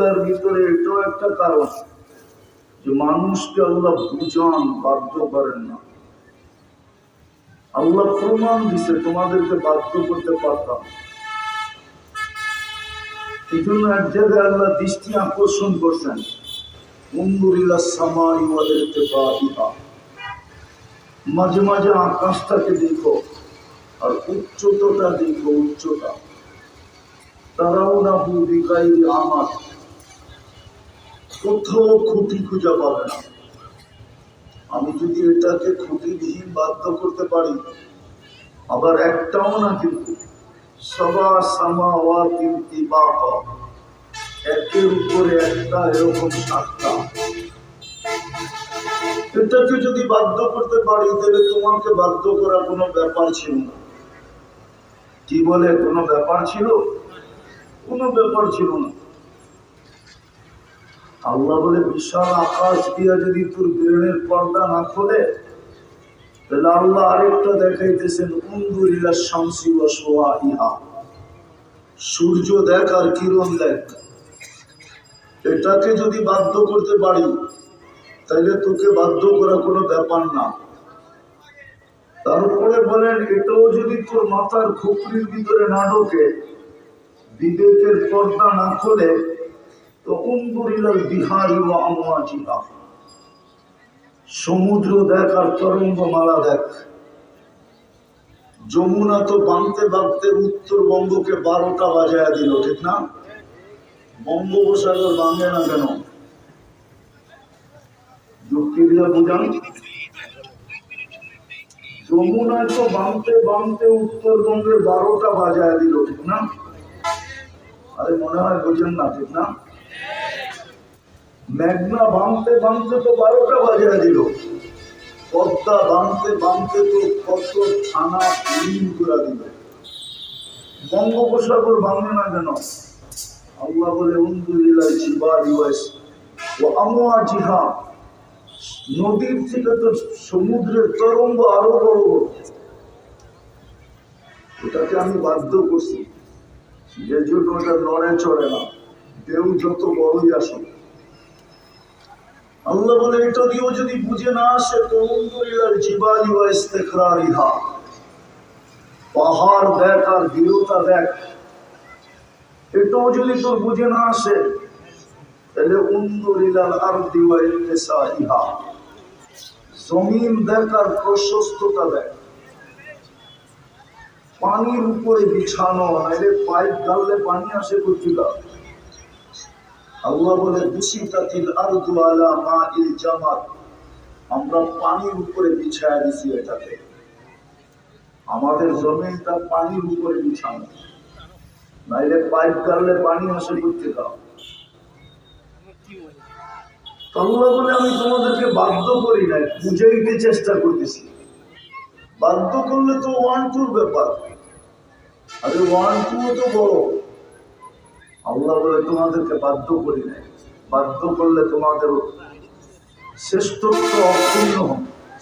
তার ভিতরে এটাও একটা কারণ যে মানুষকে আল্লাহ বুঝান, বাধ্য করেন না। আল্লাহ প্রমাণ দিছে, তোমাদেরকে বাধ্য করতে পারতাম। এই জন্য এক জায়গায় আল্লাহ দৃষ্টি আকর্ষণ করছেন সামাই বা ইহা মাঝে মাঝে আকাশটাকে দেখো, আর উচ্চতাটা দেখো, উচ্চতা। তারাও না বুদিকাই আমার কোথাও খুঁটি খুঁজে পাবে না। আমি যদি এটাকে খুঁটিবিহীন বাধ্য করতে পারি, আবার একটাও না কিন্তু। সবা সামা ওয়া কিন্তু বাবা একের উপরে একটা এরকম সাতটা। এটাকে যদি বাধ্য করতে পারি, তাহলে তোমাকে বাধ্য করা কোনো ব্যাপার ছিল না। কি বলে কোনো ব্যাপার ছিল? কোনো ব্যাপার ছিল না। আল্লাহ বলে, বিশাল আকাশ দিয়া যদি তোর ব্রেনের পর্দা না খোলে, তাহলে আল্লাহ আরেকটা দেখাইতেছেন উন্দুরিলা শামসি ওয়া সোয়া ইহা সূর্য দেখ আর কিরণ দেখ। এটাকে যদি বাধ্য করতে পারি, তাহলে তোকে বাধ্য করা কোনো ব্যাপার না। তারপরে বলেন, এটাও যদি তোর মাথার খুপড়ির ভিতরে না ঢোকে, বিবেকের পর্দা না খোলে সমুদ্র দেখ আর তরঙ্গ মালা দেখ। যমুনা তো বাঁধতে বাঁধতে উত্তরবঙ্গকে বারোটা বাজায় দিল, ঠিক না? বঙ্গোপসাগর বাঁধে না কেন? তো বাঁধতে বারোটা বাজায় দিল, ঠিক না? আরে মনে হয় বোঝেন না, ঠিক না? মেঘনা বাঁধতে বাঁধতে তো বারোটা বাজায় দিল। পদ্মা বাঁধতে বাঁধতে তো কত থানা করে দিল। বঙ্গোপসাগর বাঁধে না কেন? আল্লাহ বলে জিহা নদীর থেকে তো সমুদ্রের তরঙ্গ আরও বড় বড় ওটাকে আমি বাধ্য করছি। যে জন্য ওটা নড়ে চড়ে না। কেউ যত বড়ই আসুক আল্লাহ বলে, এটা দিয়েও যদি বুঝে না আসে, তো জিবালি পাহাড় দেখ আর দৃঢ়তা দেখ। এটাও যদি তোর বুঝে না আসে, তাহলে উন্দুরিলাল আরদি ওয়া ইত্তিসাইহা জমিন দেখ আর প্রশস্ততা দেখ। পানির উপরে বিছানো, নাইলে পাইপ গাললে পানি আসে করছিল আল্লাহ বলে আমরা পানির উপরে বিছায়া দিছি এটাকে। আমাদের জমিনটা পানির উপরে বিছানো। নাইলে পাইপ গাললে পানি আসে করতে দাও। বলে, আমি তোমাদেরকে বাধ্য করি নাই বুঝাইতে চেষ্টা করতেছি। বাধ্য করলে তো ওয়ান টুর ব্যাপার। আরে ওয়ান টু তো বড়। আল্লাহ বলে, তোমাদেরকে বাধ্য করি নাই। বাধ্য করলে তোমাদের শ্রেষ্ঠত্ব অক্ষুণ্ণ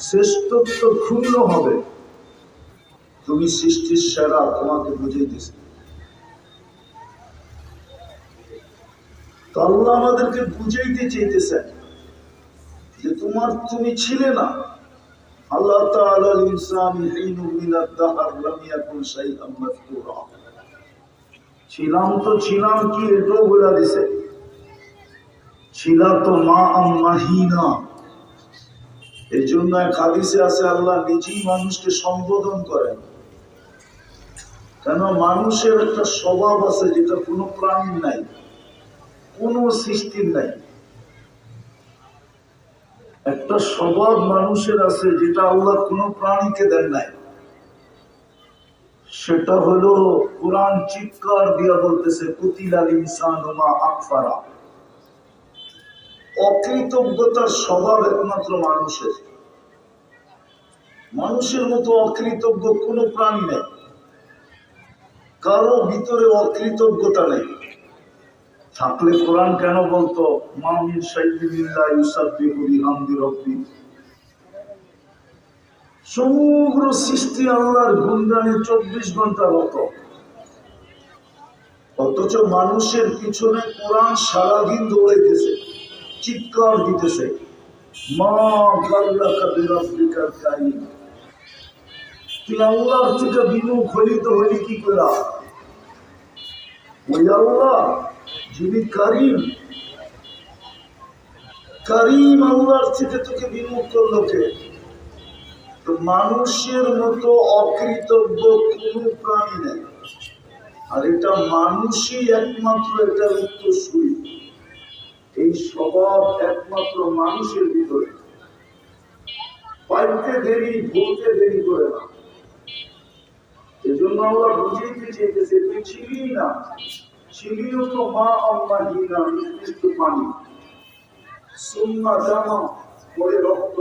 শ্রেষ্ঠত্ব ক্ষুণ্ণ হবে। তুমি সৃষ্টির সেরা তোমাকে বুঝিয়ে তো আল্লাহ আমাদেরকে বুঝাইতে চাইতেছেন যে তোমার তুমি ছিলে না। আল্লাহ তাআলা ছিলাম তো ছিলাম কি এটাও বলে দিছে। ছিলা তো মা আম্মাহিনা এই জন্য এক হাদিসে আছে, আল্লাহ নিজেই মানুষকে সম্বোধন করেন। কেন? মানুষের একটা স্বভাব আছে যেটা কোনো প্রাণীর নাই, কোনো সৃষ্টির নাই। একটা স্বভাব মানুষের আছে যেটা আল্লাহ কোনো প্রাণীকে দেন নাই। সেটা হলো কোরআন চিৎকার দিয়া বলতেছে, কুতিলাল ইনসান মা আকফারা। অকৃতজ্ঞতার স্বভাব একমাত্র মানুষের। মানুষের মতো অকৃতজ্ঞ কোনো প্রাণী নেই। কারও ভিতরে অকৃতজ্ঞতা নেই। থাকলে কোরআন কেন বলতো? মামিন সাইদিল্লাহ ইউসাব্বিহু বিহামদি রব্বি। সমগ্র সৃষ্টি আল্লাহর গুণগানে চব্বিশ ঘণ্টা রত। অথচ মানুষের পিছনে কোরআন সারাদিন দৌড়াইতেছে, চিৎকার দিতেছে। মা তো কি কারিম তোকে বিমুখ করল কে? মানুষের মতো অকৃতজ্ঞ কোনো প্রাণী নেই। আর এটা মানুষই একমাত্র এটার উত্তরসূরি। এই স্বভাব একমাত্র মানুষের ভিতরে। পাইতে দেরি, বলতে দেরি করে না। এজন্য আমরা বুঝাইতে চেয়েছে তুই ছিলি না? ছিলিও তো মা আম্মা হিনা, নির্দিষ্ট পানি। সুন্না জামা, পরে রক্ত।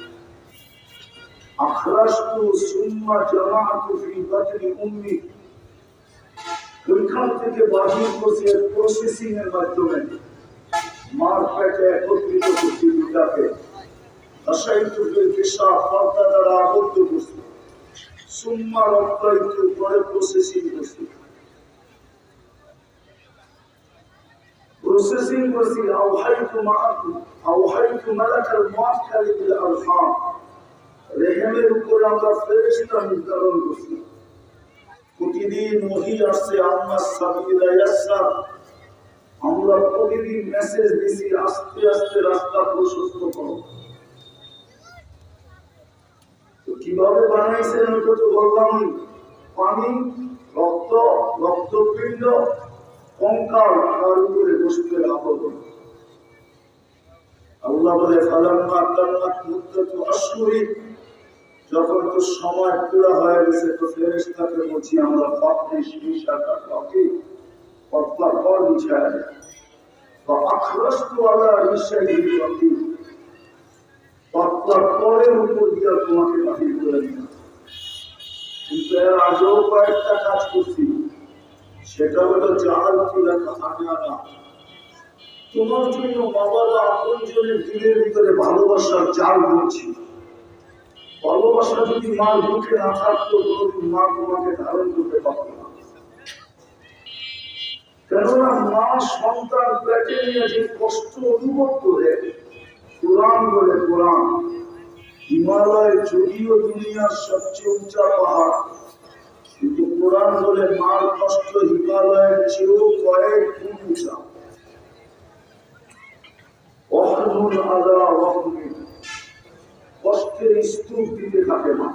আখরাস্তু সুম্মা জামাআতু ফি বাতনি উম্মি ওইখান থেকে বাহির করছি এক প্রসেসিং এর মাধ্যমে মার পেটে একত্রিত করছি দুটাকে আশাইতু বিল পেশাব পর্দা দ্বারা আবদ্ধ করছি সুম্মা রক্তায়িত পরে প্রসেসিং করছি প্রসেসিং করছি আওহাইতু মাআকু আওহাইতু মালাকাল মুআক্কাল বিল আরহাম। রেহেমের উপর আমরা নির্ধারণ করছি। প্রতিদিন আসছে ইয়াসসার আমরা প্রতিদিন মেসেজ দিছি, আস্তে আস্তে রাস্তা প্রশস্ত করো। কীভাবে বানাইছেন ওটা তো বললাম। পানি, রক্ত, রক্তপিণ্ড, কঙ্কাল তার উপরে গোষ্ঠের আবরণ আল্লাহ বলে, ফালাম্মা কান্নাত মুদ্দাতু আশহুরি যখন তো সময় পুরা হয়ে গেছে, তো ফেরেশতাকে বলছি, আমরা পাপি পত্তা করের উপর দিয়ে তোমাকে বাহির করে দিলাম। কিন্তু এর কয়েকটা কাজ করছি। সেটা হলো জাহাল তুলাকা আনানা তোমার জন্য বাবারা আপন জনের দিলের ভিতরে ভালোবাসার জাল বলছি। ভালোবাসা যদি মার মুখে না থাকতো মা তোমাকে ধারণ করতে পারত না। কেননা মা সন্তান পেটে নিয়ে যে কষ্ট অনুভব করে, কোরআন বলে কোরআন, হিমালয় যদিও দুনিয়ার সবচেয়ে উঁচা পাহাড়, কিন্তু কোরআন বলে মার কষ্ট হিমালয়ের চেয়েও কয়েক গুণ উঁচা। অহনুল আদা অহনুল কষ্টের স্তূপ দিতে থাকে না।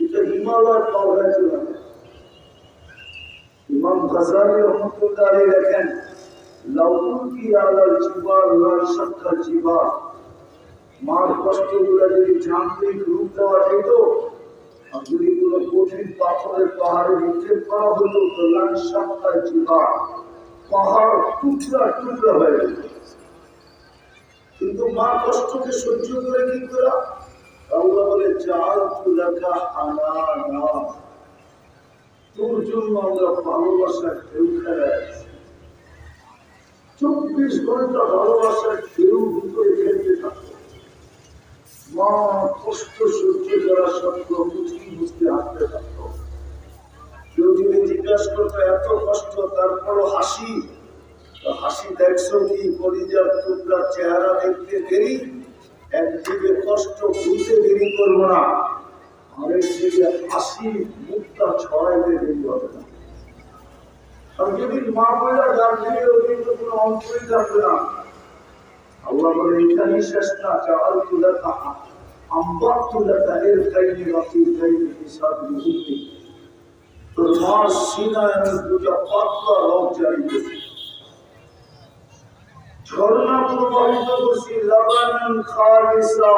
এটা হিমালয় পাওয়ায় চলে ইমাম গাজালি রহমতুল্লাহ লেখেন কি লাল মার কষ্টগুলো যদি যান্ত্রিক রূপ দেওয়া যেত যদি কোনো কঠিন পাথরের পাহাড়ে নিক্ষেপ করা হতো, তো লাল সাক্ষাৎ জিবার পাহাড় টুকরা টুকরা হয়ে যেত। কিন্তু মা কষ্টকে সহ্য করে কি করা? আল্লাহ বলে চাল তুলাকা আনা না তোর জন্য আমরা ভালোবাসার ঢেউ খেলায় চব্বিশ ঘণ্টা ভালোবাসার ঢেউ ভিতরে খেলতে থাকো। মা কষ্ট সহ্য করা সত্ত্বেও বুঝি বুঝতে হাঁটতে থাকতো কেউ যদি জিজ্ঞাসা করতো, এত কষ্ট, তারপরও হাসি? হাসি দেখছ কি পরিজার টুকরা চেহারা দেখতে দেরি? একদিকে কষ্ট ভুলতে দেরি করব না। আরেকদিকে হাসি মুখটা ছড়াইতে দেরি হবে না। আর যদি মা বইলা কিন্তু কোনো অন্তরই থাকবে না। আল্লাহ বলে, এখানেই না চাল তুলে আম্বার তুলে তোর মার সিনায় দুটা পাতলা ঝর্ণা প্রবাহিত করছি খালিসা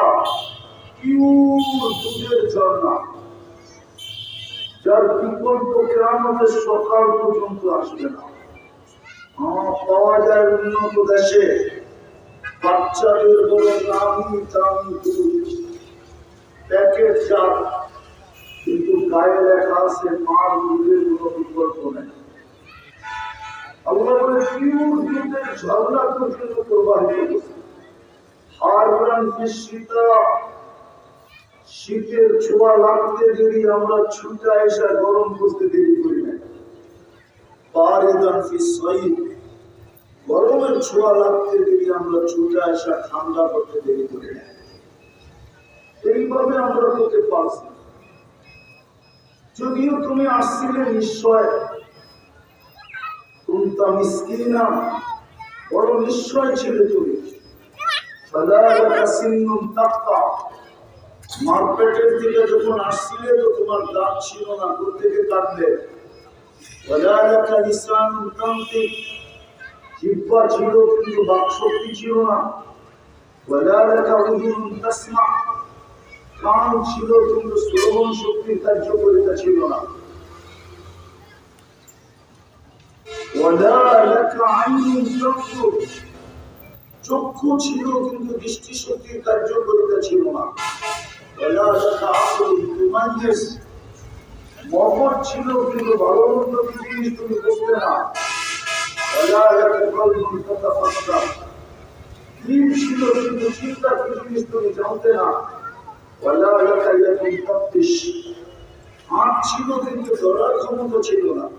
দুধের ঝর্ণা। যার বিকল্প কেরামতের সকাল পর্যন্ত আসবে না। পাওয়া যায় উন্নত দেশে। বাচ্চাদের বড় দামি প্যাকেট জাত। কিন্তু গায়ে লেখা আছে, মার দুধের কোনো বিকল্প নেই। শীতের ছোঁয়া লাগতে দেরি আমরা ছুটা এসে গরম করতে দেরি করি না। গরমের ছোঁয়া লাগতে দেরি আমরা ছুটা এসে ঠান্ডা করতে দেরি করি না। এইভাবে আমরা তোকে পারছি যদিও তুমি আসছিলে নিশ্চয় মিসকিনা বড় নিশ্চয় ছিলে তুমি। আসছিলে তো তোমার দাঁত ছিল না, দূর থেকে কাটলে। জিহ্বা ছিল কিন্তু বাকশক্তি ছিল না। কান ছিল কিন্তু শ্রবণ শক্তির কার্যকরিতা ছিল না। চক্ষু ছিল কিন্তু দৃষ্টিশক্তির কার্যকরিতা ছিল না। মগজ ছিল কিন্তু ভালো মন্দ জিনিস তুমি বুঝতে না। ছিল কিন্তু জিনিস তুমি না। ছিল কিন্তু ধরার ক্ষমতা ছিল না।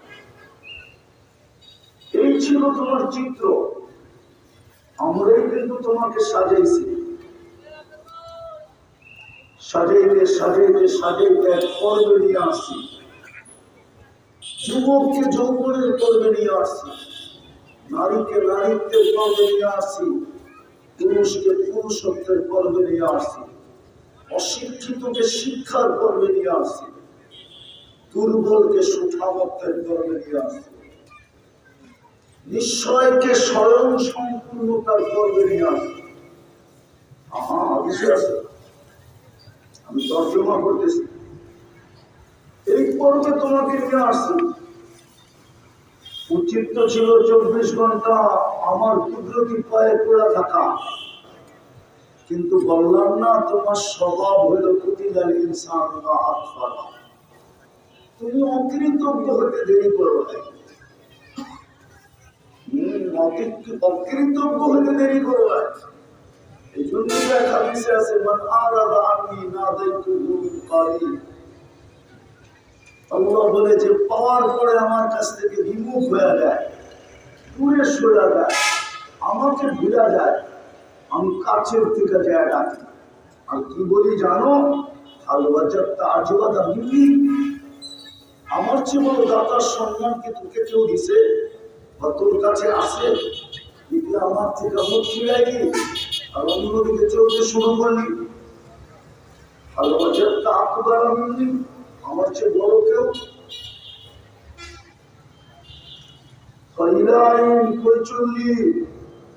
এই ছিল তোমার চিত্র। আমরাই কিন্তু তোমাকে সাজাইছি সাজাইতে সাজাইতে সাজাইতে এক পর্বে নিয়ে আসছি। যুবককে যৌবনের পর্বে নিয়ে আসছি। নারীকে নারীত্বের পর্বে নিয়ে আসছি। পুরুষকে পুরুষত্বের পর্বে নিয়ে আসছি। অশিক্ষিতকে শিক্ষার পর্বে নিয়ে আসছি। দুর্বলকে সুঠামত্বের পর্বে নিয়ে আসছি। নিশ্চয়কে স্বয়ং সম্পূর্ণতার পর্বে নিয়ে আসবে। আমি তর্জমা করতেছি। এই পর্বে তোমাকে নিয়ে উচিত তো ছিল চব্বিশ ঘণ্টা আমার কুদরতি পায়ে পড়ে থাকা। কিন্তু বললাম না, তোমার স্বভাব হইল কুতিলাল ইনসান বা আতফালা তুমি অকৃতজ্ঞ হতে দেরি করো নাই। অকৃতজ্ঞ হতে দেরি করো এই জন্য হাদিসে আছে আরাদা আন্নি নাদাইতুহু কারিব আল্লাহ বলে যে, পাওয়ার পরে আমার কাছ থেকে বিমুখ হয়ে যায়, দূরে সরে যায়, আমাকে ভুলা যায়, আমি কাছের থেকে যায় ডাকি আর কি বলি জানো? আমার চেয়ে বড় দাতার সম্মান কি তোকে কেউ দিছে? কাছে আসে এগুলো আমার থেকে ফিরাইলি আর অন্যদিকে চলতে শুরু করলি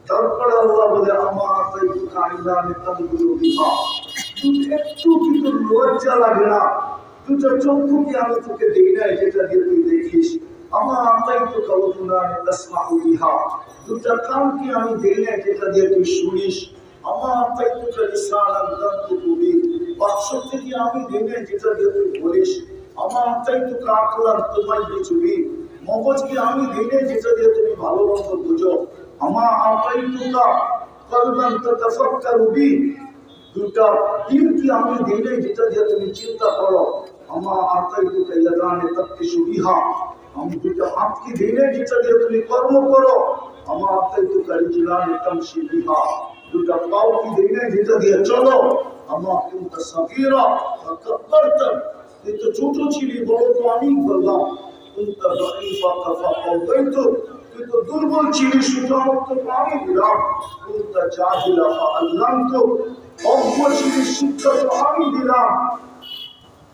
তারপরে আল্লাহ একটু কিন্তু লজ্জা লাগে না? দুটো চক্ষু কি আমি তোকে দেই নাই, যেটা দিয়ে তুই দেখিস? আমার আত্মাই তো তসমা বিহা। দুটা কান কি আমি দেই দিয়ে তুই শুনিস, আমার আত্মাই তো আমি দেই তুই বলিস, আমার আত্মাই তো কাকলার তোমায় বিচুবি মগজকে আমি দেই নাই যেটা দিয়ে তুমি ভালো মন্দ বুঝো। আমার আত্মাই তো কলবান তো তফক্কারু বি দুটা দিন আমি দেই নাই যেটা তুমি চিন্তা করো, আমার আত্মাই তো ইয়াদানে তত্ত্বে সুবিহা। আমি দুটো হাত কি দেই নাই যেটা দিয়ে তুমি কর্ম করো আমার আত্মাই তো কারিজিলানে তমশি বিহা দুটা পাও কি দেই নাই যেটা দিয়ে চলো আমার কিন্তু সফিরা কব্বরতন তুই তো ছোট ছিলি বড় তো আমি বললাম কুন্তা দরিফা কাফা কওয়াইতু তুই তো দুর্বল ছিলিস সুতরাং তোকে আমি দিলাম কুন্তা জাহিলা আল্লাম তো অজ্ঞ ছিলিস শিক্ষা তো আমি দিলাম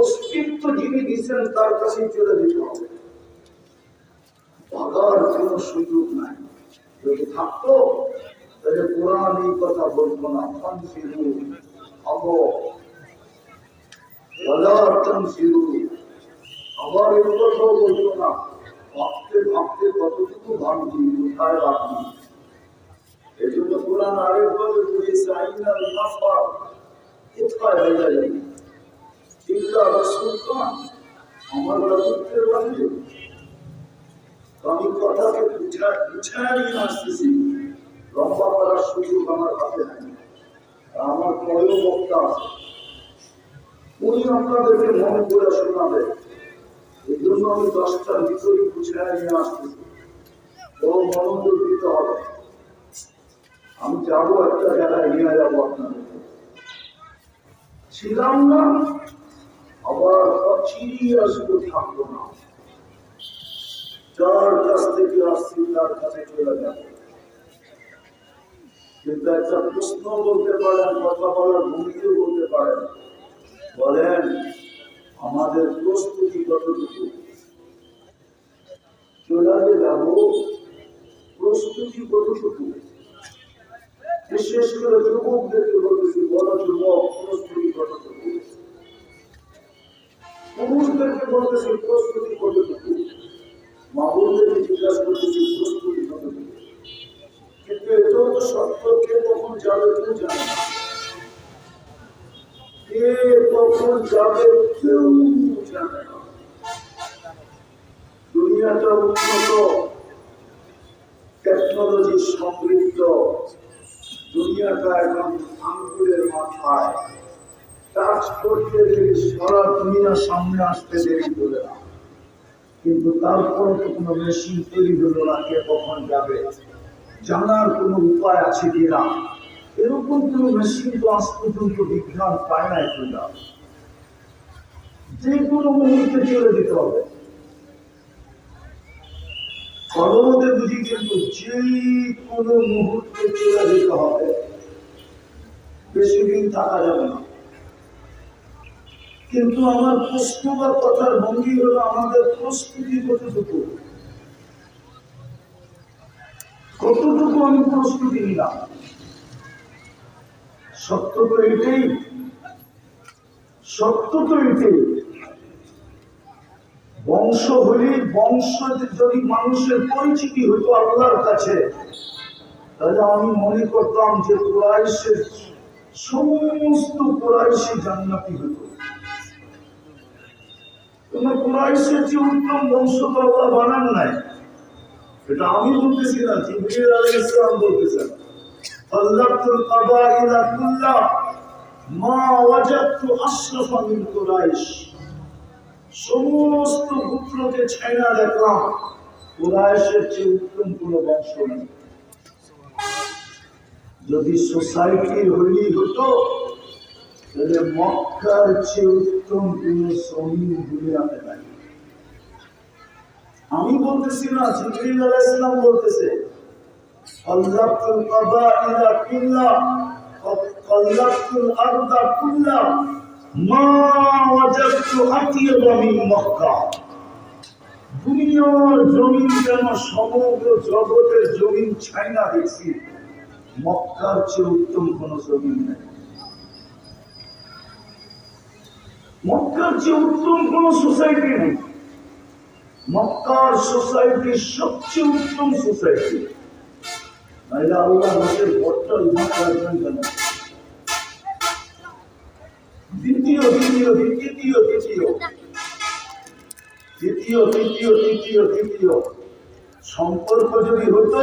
অস্তিত্ব যিনি দিচ্ছেন তার কাছে চলে যেতে হবে। ভাগার কোন সুযোগ নাই। যদি থাকতো, তাহলে কোরআন এই কথা বলব না। ফিরু আবার এই কথাও বলতো না। ভাবতে ভাবতে কতটুকু ভাবছি, কোথায় রাখবি এই জন্য কোরআন আরেকভাবে কোথায় হয়ে যায়? ইল্লা রাসূলগণ আমার বাহিরে তো আমি কথাকে নিয়ে আসতেছি লম্বা করার সুযোগ আমার হাতে নাই আমার পরেও বক্তা আছে উনি আপনাদেরকে মনে করে শোনাবে এই জন্য আমি দশটার ভিতরে বুঝায় নিয়ে আসতেছি বড় মনোযোগ দিতে হবে আমি যাব একটা জায়গায়, নিয়ে যাব আপনাদেরকে ছিলাম না আবার চিরিয়ে আসব থাকব না। যার কাছ থেকে আসছি তার কাছে চলে যাব কিন্তু একটা প্রশ্ন বলতে পারেন, কথা বলার ভূমিকেও বলতে পারেন। বলেন, আমাদের প্রস্তুতি কতটুকু? চলে যাব, প্রস্তুতি কতটুকু? বিশেষ করে যুবকদেরকে বলতেছি বড় যুবক, প্রস্তুতি কতটুকু? পুরুষদেরকে বলতেছি, প্রস্তুতি কতটুকু মাহুদেরকে জিজ্ঞাসা করতেছি প্রস্তুতি কতটুকু কিন্তু এটাও তো সত্য কে কখন যাবে কেউ জানে না। কে কখন যাবে কেউ জানে না। দুনিয়াটা উন্নত টেকনোলজি সমৃদ্ধ, দুনিয়াটা এখন আঙ্গুলের মাথায়। কাজ করতে সারা সামনে আসতে দেরি করে না। কিন্তু তারপরে তো কোনো মেশিন তৈরি হলো না, কে কখন যাবে? জানার কোনো উপায় আছে এরকম কোনো মেশিন তো আজ পর্যন্ত বিজ্ঞান পায় কিনা যে কোনো মুহূর্তে চলে যেতে হবে। বুঝি কিন্তু যে কোনো মুহূর্তে চলে যেতে হবে। বেশি দিন থাকা যাবে না। কিন্তু আমার প্রশ্ন বা কথার ভঙ্গি হলো আমাদের প্রস্তুতি কতটুকু? কতটুকু আমি প্রস্তুতি নিলাম? সত্য তো এটাই। সত্য তো এটাই। বংশ হলে বংশ যদি মানুষের পরিচিতি হতো আল্লাহর কাছে, তাহলে আমি মনে করতাম যে কোরআশের সমস্ত কোরআশি জান্নাতি হতো। তোমার কোরআশের যে উত্তম বংশ তো আল্লাহ বানান নাই। এটা আমি বলতেছি না, জিবরিল আলাইহিস সালাম বলতেছেন। ফাল্লাতুল কাবাইলা কুল্লা মা ওয়াজাদতু আশরাফা মিন কুরাইশ। সমস্ত পুত্রকে ছাইনা দেখলাম, কুরাইশের চেয়ে উত্তম কোনো বংশ নেই। যদি সোসাইটির হলি হতো তাহলে মক্কার চেয়ে উত্তম কোনো শ্রমিক দুনিয়াতে নাই আমি বলতেছি না, জিবরিল বলতেছে ফাল্লাতুল কাবাইলা কুল্লা ফাল্লাতুল আরদা কুল্লা, মা মক্কা। দুনিয়ার জমিন যেন সমগ্র জগতের জমিন ছাইনা দেখছি, মক্কার চেয়ে উত্তম কোন জমিন নেই। মক্কার যে উত্তম কোন সোসাইটি নেই। মক্কার সোসাইটি সবচেয়ে উত্তম সোসাইটি নাইলে আল্লাহ লোকের ভোটটা ইমান রাখবেন কেন? দ্বিতীয় দ্বিতীয় তৃতীয় তৃতীয় দ্বিতীয় তৃতীয় তৃতীয় তৃতীয় সম্পর্ক যদি হতো,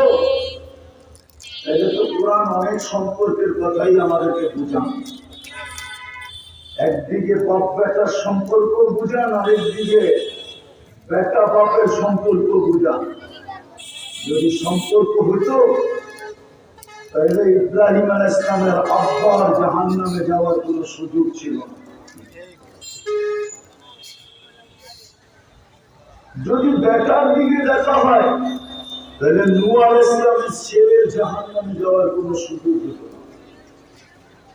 তাহলে তো কোরআন অনেক সম্পর্কের কথাই আমাদেরকে বুঝান। একদিকে বাপ বেটার সম্পর্ক বুঝান, আরেকদিকে বেটা বাপের সম্পর্ক বুঝান। যদি সম্পর্ক হতো তাহলে ইব্রাহিম আল ইসলামের আব্বার জাহান নামে যাওয়ার কোনো সুযোগ ছিল যদি বেটার দিকে দেখা হয়, তাহলে নুয়ার ইসলামের ছেলের জাহান নামে যাওয়ার কোনো সুযোগ হতো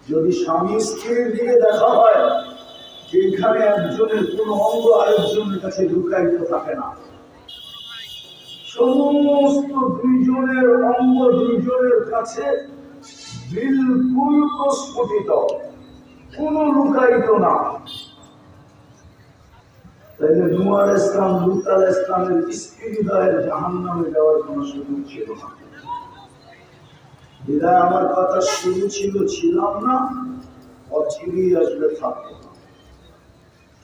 যদি স্বামী স্ত্রীর দিকে দেখা হয় যে এখানে একজনের কোনো অঙ্গ আরেকজনের কাছে লুকায়িত থাকে না। সমস্ত দুইজনের অঙ্গ দুইজনের কাছে বিলকুল প্রস্ফুটিত, কোনো লুকায়িত না। তাইলে নুয়ার ইসলাম লুতাল ইসলামের স্ত্রীদয়ের জাহান নামে যাওয়ার কোনো সুযোগ ছিল না। বিদায় আমার কথা শুরু ছিল ছিলাম না, অচিরেই আসলে থাকব না।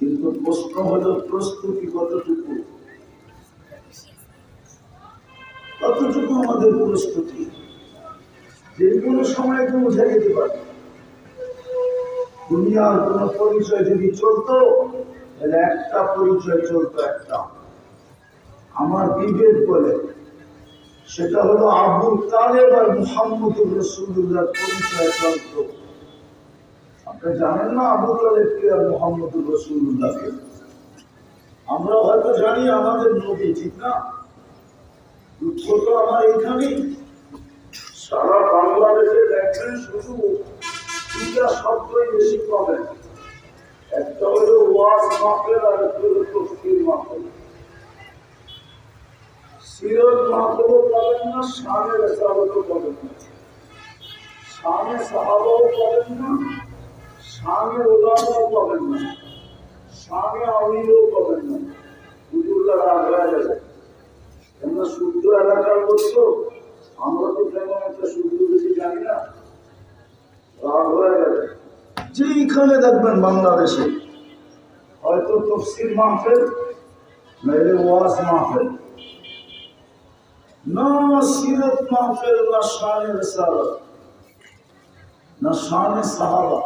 কিন্তু প্রশ্ন হলো, প্রস্তুতি কতটুকু? কতটুকু আমাদের প্রস্তুতি? যে কোনো সময় তো উঠে যেতে পারে। দুনিয়ার কোন পরিচয় যদি চলতো একটা পরিচয় চলতো একটা। আমার বিবেক বলে সেটা হলো আবু তালেব আর মুহাম্মদ রসুল্লাহ পরিচয় চলত আপনি জানেন না আবু তালেবকে আর মোহাম্মদ রসুল্লাহকে আমরা হয়তো জানি আমাদের নবী, ঠিক না? দুঃখ তো আমার এখানেই সারা বাংলাদেশে দেখবেন শুধু দুইটা শব্দই বেশি পাবেন। একটা হলো ওয়াজ মাহফিল আর একটা হলো তফসির মাহফিল। সিরত মাহফিলও পাবেন না, শানে রেসালতও পাবেন না। শানে সাহাবাও পাবেন না, শানে ওলামাও পাবেন না, শানে আমিরও পাবেন না। যাবে আমরা শুদ্ধ এলাকার লোক তো আমরা তো তেমন একটা শুদ্ধ বেশি জানি না। রাগ হয়ে যাবে যেইখানে দেখবেন বাংলাদেশে, হয়তো তফসির মাহফিল, নাইলে ওয়াজ মাহফিল। না সিরত মাহফিল না শানে রিসালাত। না শানে সাহাবা।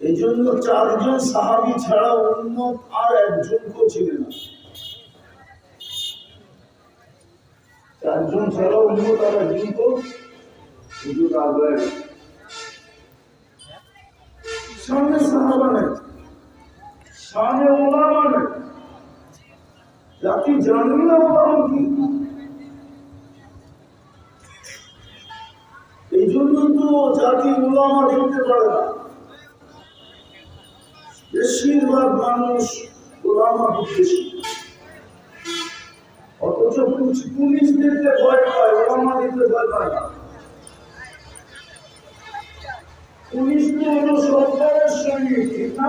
এই জন্য চারজন সাহাবি ছাড়া অন্য আর একজনকেও ছিলেন না। চারজন ছাড়া অন্য তার একজনকেও শুধু রাগলেন সামনে সাহাবা নেই। সামনে ওলামা নেই। জাতি জানি না ওলামা কি? এই জন্য তো জাতি ওলামা দেখতে পারে না। বেশিরভাগ মানুষ ওলামা বিদ্বেষী অথচ পুলিশ দেখতে ভয় পায় ওলামা দেখতে ভয় পায় না। পুলিশ তো হলো সরকারের সঙ্গে, ঠিক না?